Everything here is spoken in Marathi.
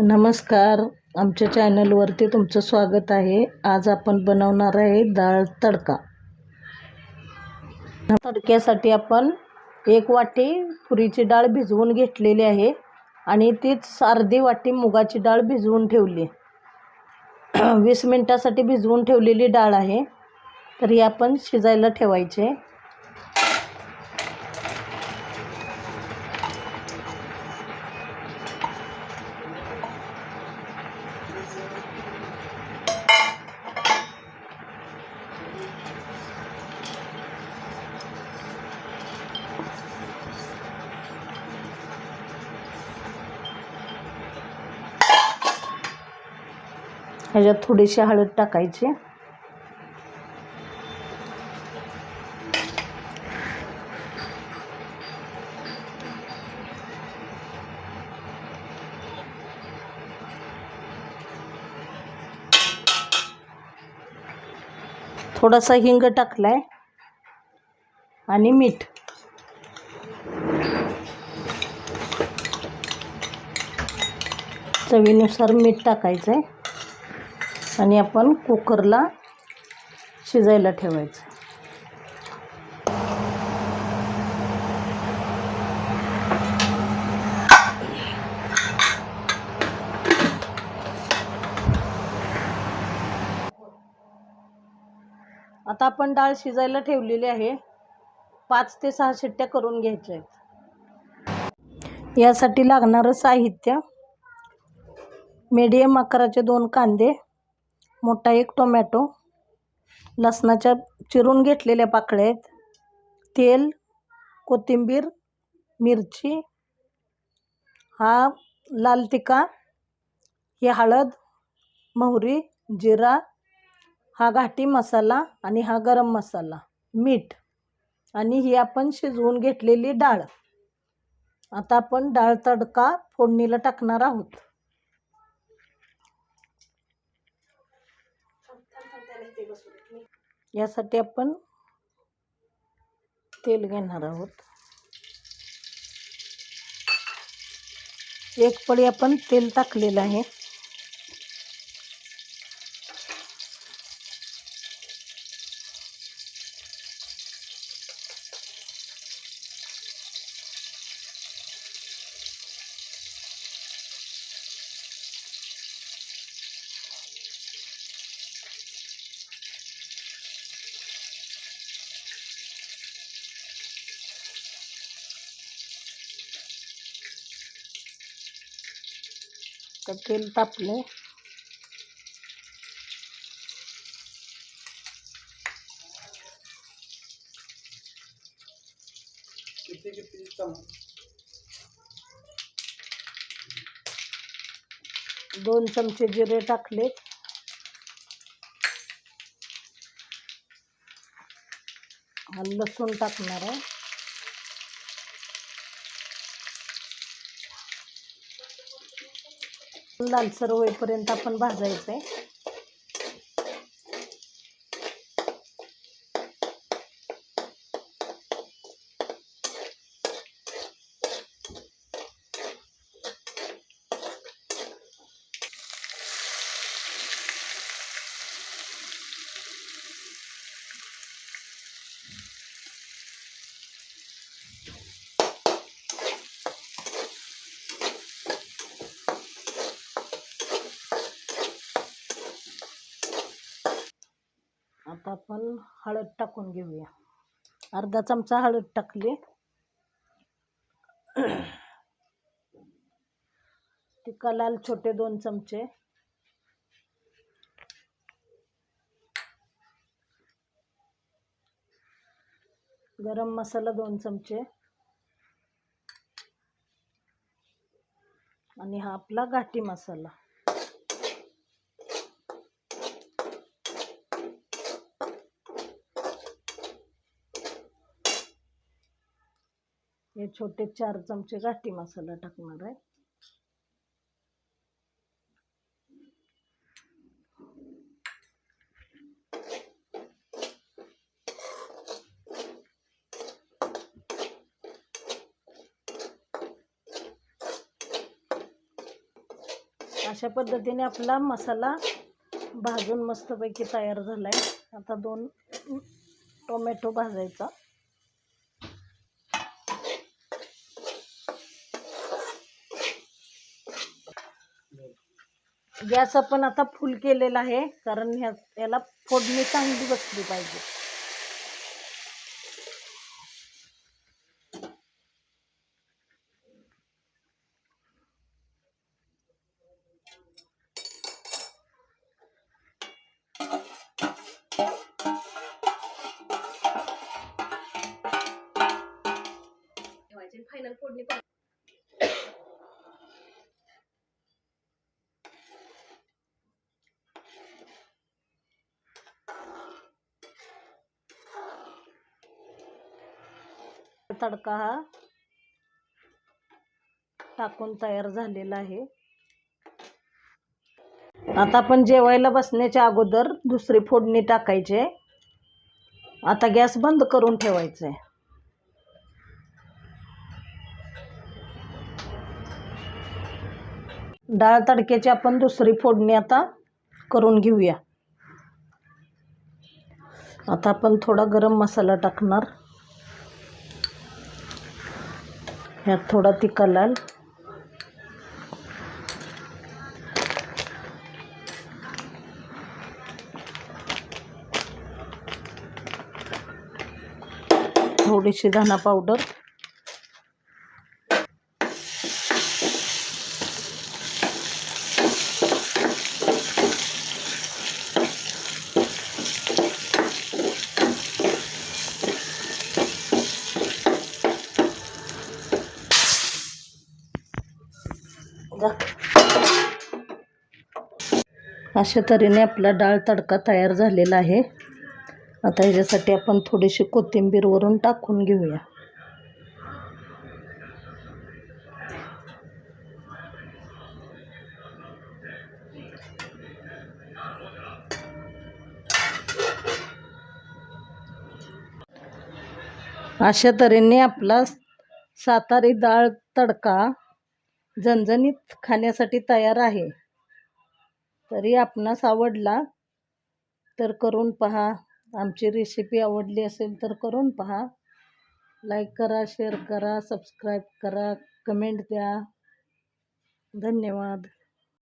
नमस्कार. आमच्या चॅनलवरती तुमचं स्वागत आहे. आज आपण बनवणार आहे डाळ तडका. तडक्यासाठी आपण एक वाटी पुरीची डाळ भिजवून घेतलेली आहे आणि तीच अर्धी वाटी मुगाची डाळ भिजवून ठेवली. वीस मिनटासाठी भिजवून ठेवलेली डाळ आहे. तर ही आपण शिजायला ठेवायचे. ह्याच्यात थोडीशी हळद टाकायची. थोडासा हिंग टाकलाय आणि मीठ. चवीनुसार मीठ टाकायचं आहे आणि आपण कुकरला शिजायला ठेवायचं. आता आपण डाळ शिजायला ठेवलेली आहे. पाच ते सहा शिट्ट्या करून घ्यायच्या आहेत. यासाठी लागणारं साहित्य मीडियम आकाराचे दोन कांदे मोठा एक टोमॅटो लसणाच्या चिरून घेतलेल्या पाकळ्या आहेत तेल कोथिंबीर मिरची हा लाल तिखा ही हळद मोहरी जिरा हा घाटी मसाला आणि हा गरम मसाला मीठ आणि ही आपण शिजवून घेतलेली डाळ. आता आपण डाळ तडका फोडणीला टाकणार आहोत. यासाठी आपण तेल घेणार आहोत. एक पळी आपण तेल टाकलेलं आहे. तर तेल तापले दोन चमचे जिरे टाकले हा लसूण टाकणार आहे लालसर होईपर्यंत आपण भाजायचं आहे आता आपण हळद टाकून घेऊया. अर्धा चमचा हळद टाकली. टिक्का लाल छोटे दोन चमचे. गरम मसाला दोन चमचे. आणि हा आपला घाटी मसाला. हे छोटे चार चमचे घाटी मसाला टाकणार आहे. अशा पद्धतीने आपला मसाला भाजून मस्तपैकी तयार झाला आहे आता दोन टोमॅटो भाजायचा. गॅस आपण आता फुल केलेला आहे कारण ह्या याला फोडणी चांगली बसली पाहिजे. तडका हा टाकून तयार झालेला आहे. आता आपण जेवायला बसण्याच्या अगोदर दुसरी फोडणी टाकायची. आहे. आता गॅस बंद करून ठेवायचं. आहे डाळ तडक्याची आपण दुसरी फोडणी आता करून घेऊया. आता आपण थोडा गरम मसाला टाकणार. ह्यात थोडा तिखा लाल. थोडीशी धना पावडर. अशा तऱ्हेने आपला डाळ तडका तयार झालेला आहे. आता ह्याच्यासाठी आपण थोडीशी कोथिंबीर वरून टाकून घेऊया. अशा तऱ्हेने आपला सातारी डाळ तडका झणझणीत खाण्यासाठी तयार आहे. तरी आपणास आवडला तर करून पहा. आमची रेसिपी आवडली असेल तर करून पहा. लाईक करा शेअर करा सबस्क्राईब करा कमेंट द्या. धन्यवाद.